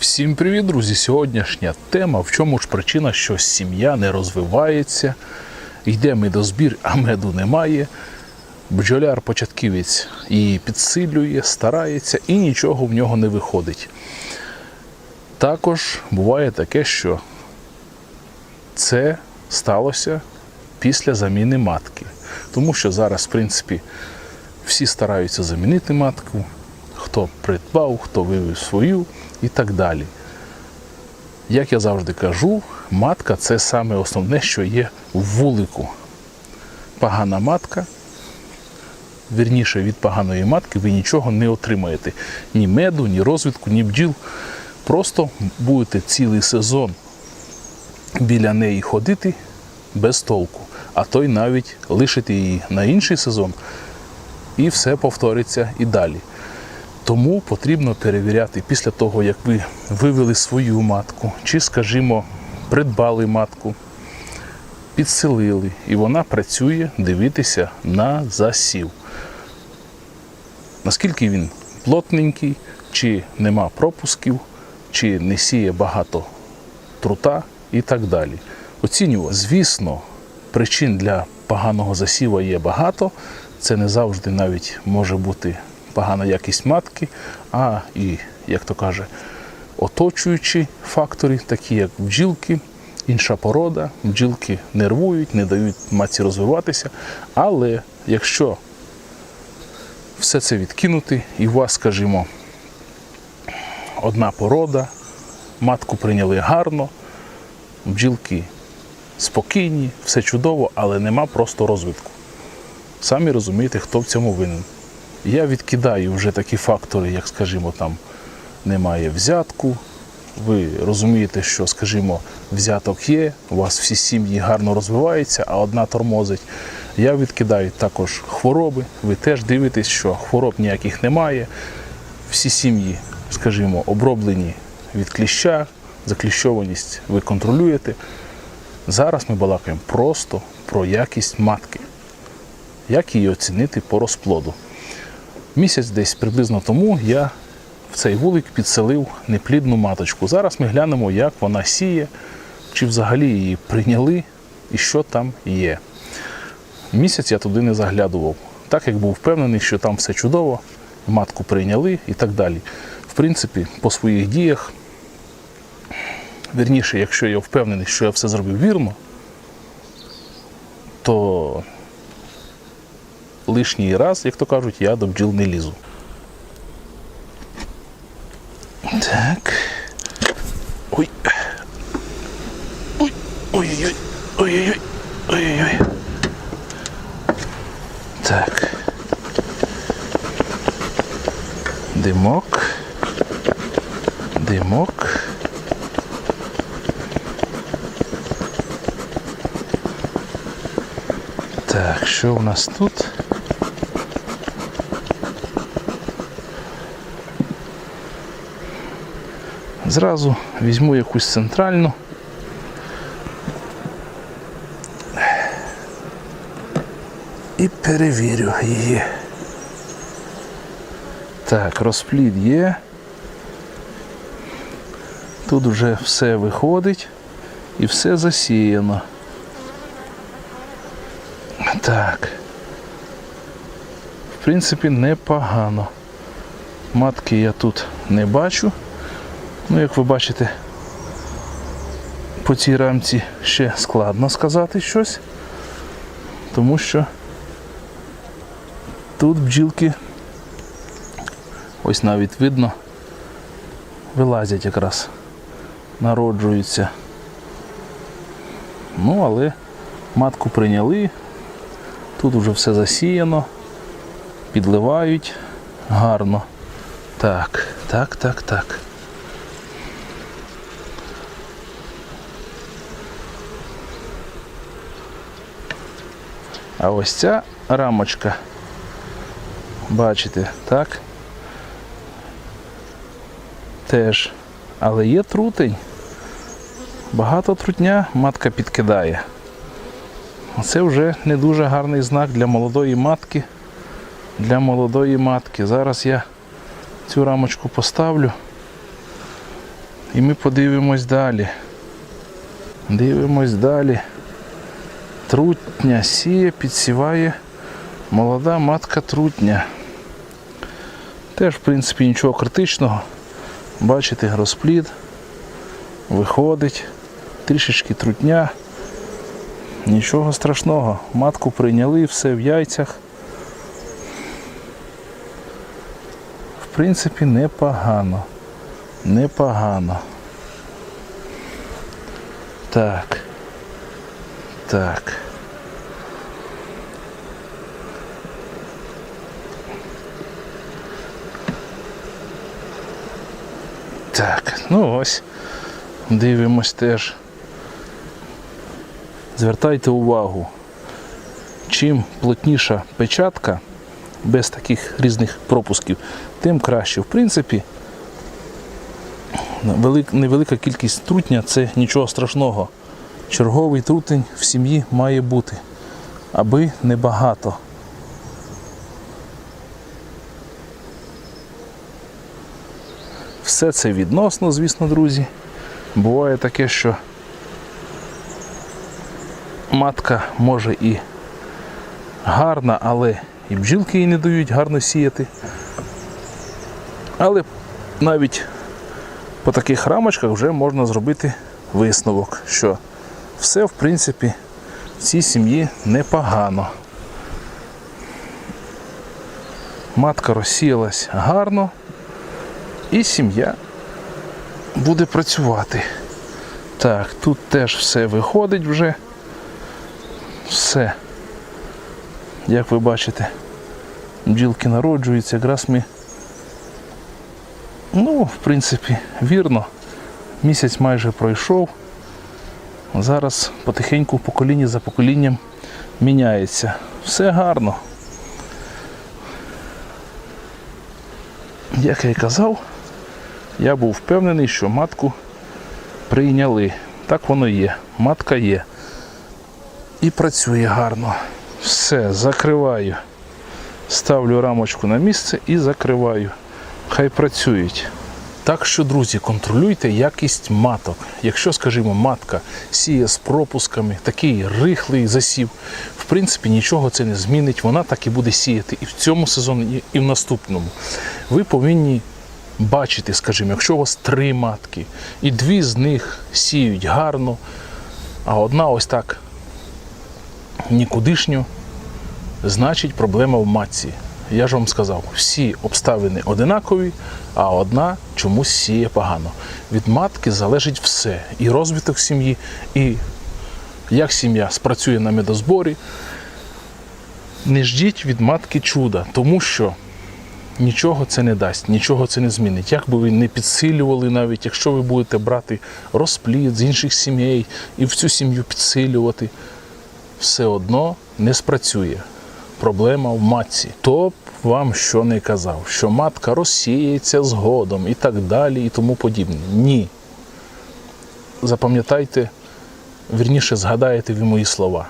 Всім привіт, друзі! Сьогоднішня тема. В чому ж причина, що сім'я не розвивається, йде медозбір, а меду немає. Бджоляр-початківець її підсилює, старається і нічого в нього не виходить. Також буває таке, що це сталося після заміни матки. Тому що зараз, в принципі, всі стараються замінити матку, хто придбав, хто вивів свою і так далі. Як я завжди кажу, матка це саме основне, що є в вулику. Погана матка, вірніше від поганої матки, ви нічого не отримаєте. Ні меду, ні розвідку, ні бджіл. Просто будете цілий сезон біля неї ходити без толку, а то й навіть лишити її на інший сезон, і все повториться і далі. Тому потрібно перевіряти після того, як ви вивели свою матку, чи, скажімо, придбали матку, підселили, і вона працює, дивитися на засів. Наскільки він плотненький, чи нема пропусків, чи не сіє багато трута і так далі. Оцінювати. Звісно, причин для поганого засіва є багато. Це не завжди навіть може бути погана якість матки, а і, як то каже, оточуючі фактори, такі як бджілки, інша порода. Бджілки нервують, не дають матці розвиватися. Але якщо все це відкинути, і у вас, скажімо, одна порода, матку прийняли гарно, бджілки спокійні, все чудово, але нема просто розвитку. Самі розумієте, хто в цьому винен. Я відкидаю вже такі фактори, як, скажімо, там немає взятку. Ви розумієте, що, скажімо, взяток є, у вас всі сім'ї гарно розвиваються, а одна тормозить. Я відкидаю також хвороби. Ви теж дивитесь, що хвороб ніяких немає. Всі сім'ї, скажімо, оброблені від кліща, закліщованість ви контролюєте. Зараз ми балакаємо просто про якість матки. Як її оцінити по розплоду? Місяць десь приблизно тому я в цей вулик підселив неплідну маточку. Зараз ми глянемо, як вона сіє, чи взагалі її прийняли і що там є. Місяць я туди не заглядував, так як був впевнений, що там все чудово, матку прийняли і так далі. В принципі, по своїх діях, вірніше, якщо я впевнений, що я все зробив вірно, то лишній раз, як то кажуть, я до бджіл не лізу. Так. Ой. Ой. Ой-ой-ой. Ой-ой-ой. Ой-ой-ой. Так. Димок. Димок. Так, що у нас тут? Зразу візьму якусь центральну. І перевірю її. Так, розплід є. Тут вже все виходить і все засіяно. Так. В принципі, непогано. Матки я тут не бачу. Ну, як ви бачите, по цій рамці ще складно сказати щось, тому що тут бджілки, ось навіть видно, вилазять якраз, народжуються. Ну, але матку прийняли, тут вже все засіяно, підливають гарно. Так, так, так, так. А ось ця рамочка, бачите, так? Теж. Але є трутень. Багато трутня матка підкидає. Це вже не дуже гарний знак для молодої матки. Для молодої матки. Зараз я цю рамочку поставлю І ми подивимось далі. Дивимось далі. Трутня сіє, підсіває молода матка трутня. Теж, в принципі, нічого критичного. Бачите, розплід виходить, трішечки трутня. Нічого страшного. Матку прийняли, все в яйцях. В принципі, непогано. Непогано. Так. Так. Так, ну ось. Дивимось теж. Звертайте увагу, чим плотніша печатка, без таких різних пропусків, тим краще. В принципі, невелика кількість трутня це нічого страшного. Черговий трутень в сім'ї має бути, аби небагато. Все це відносно, звісно, друзі. Буває таке, що матка може і гарна, але і бджілки їй не дають гарно сіяти. Але навіть по таких рамочках вже можна зробити висновок, що все, в принципі, в цій сім'ї непогано. Матка розсіялась гарно, і сім'я буде працювати. Так, тут теж все виходить вже. Все. Як ви бачите, бджілки народжуються, якраз ми. Ну, в принципі, вірно. Місяць майже пройшов. Зараз потихеньку покоління за поколінням міняється. Все гарно. Як я і казав, я був впевнений, що матку прийняли. Так воно є. Матка є. І працює гарно. Все, закриваю. Ставлю рамочку на місце і закриваю. Хай працюють. Так що, друзі, контролюйте якість маток. Якщо, скажімо, матка сіє з пропусками, такий рихлий засів, в принципі, нічого це не змінить. Вона так і буде сіяти і в цьому сезоні, і в наступному. Ви повинні бачити, скажімо, якщо у вас три матки, і дві з них сіють гарно, а одна ось так нікудишньо, значить проблема в матці. Я ж вам сказав, всі обставини одинакові, а одна чомусь сіє погано. Від матки залежить все. І розвиток сім'ї, і як сім'я спрацює на медозборі. Не ждіть від матки чуда, тому що нічого це не дасть, нічого це не змінить. Як би ви не підсилювали, навіть якщо ви будете брати розплід з інших сімей і в цю сім'ю підсилювати, все одно не спрацює. Проблема в матці. Хто б вам що не казав, що матка розсіється згодом і так далі, і тому подібне. Ні. Запам'ятайте, вірніше згадаєте ви мої слова.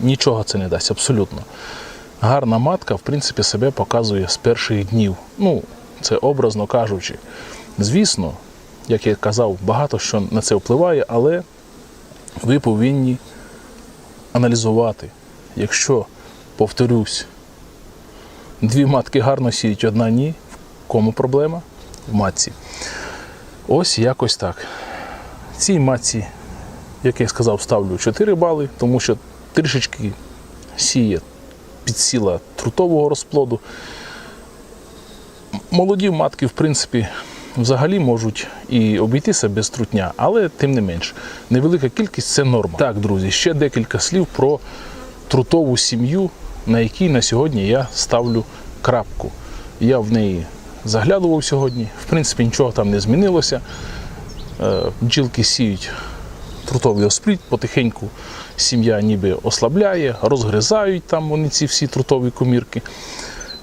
Нічого це не дасть, абсолютно. Гарна матка, в принципі, себе показує з перших днів. Ну, це образно кажучи. Звісно, як я казав, багато що на це впливає, але ви повинні аналізувати. Якщо, повторюсь, дві матки гарно сіють, одна ні, в кому проблема? В матці. Ось якось так. Цій матці, як я сказав, ставлю 4 бали, тому що трішечки сіє підсіла трутового розплоду. Молоді матки, в принципі, взагалі можуть і обійтися без трутня, але тим не менш, невелика кількість це норма. Так, друзі, ще декілька слів про трутову сім'ю, на якій на сьогодні я ставлю крапку. Я в неї заглядував сьогодні. В принципі, нічого там не змінилося. Е, Бджілки сіють трутовий оспліт, потихеньку сім'я ніби ослабляє, розгризають там вони ці всі трутові комірки.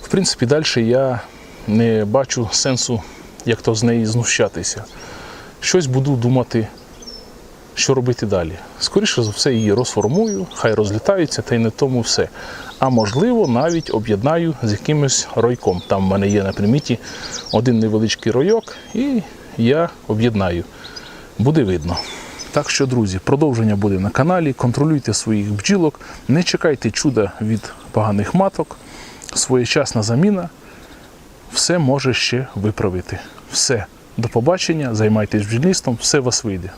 В принципі, далі я не бачу сенсу, як то з неї знущатися. Щось буду думати, що робити далі. Скоріше за все, її розформую, хай розлітаються, та й на тому все. А можливо, навіть об'єднаю з якимось ройком. Там в мене є на приміті один невеличкий ройок, і я об'єднаю. Буде видно. Так що, друзі, продовження буде на каналі. Контролюйте своїх бджілок, не чекайте чуда від поганих маток, своєчасна заміна все може ще виправити. Все. До побачення, займайтесь бджільництвом, все вас вийде.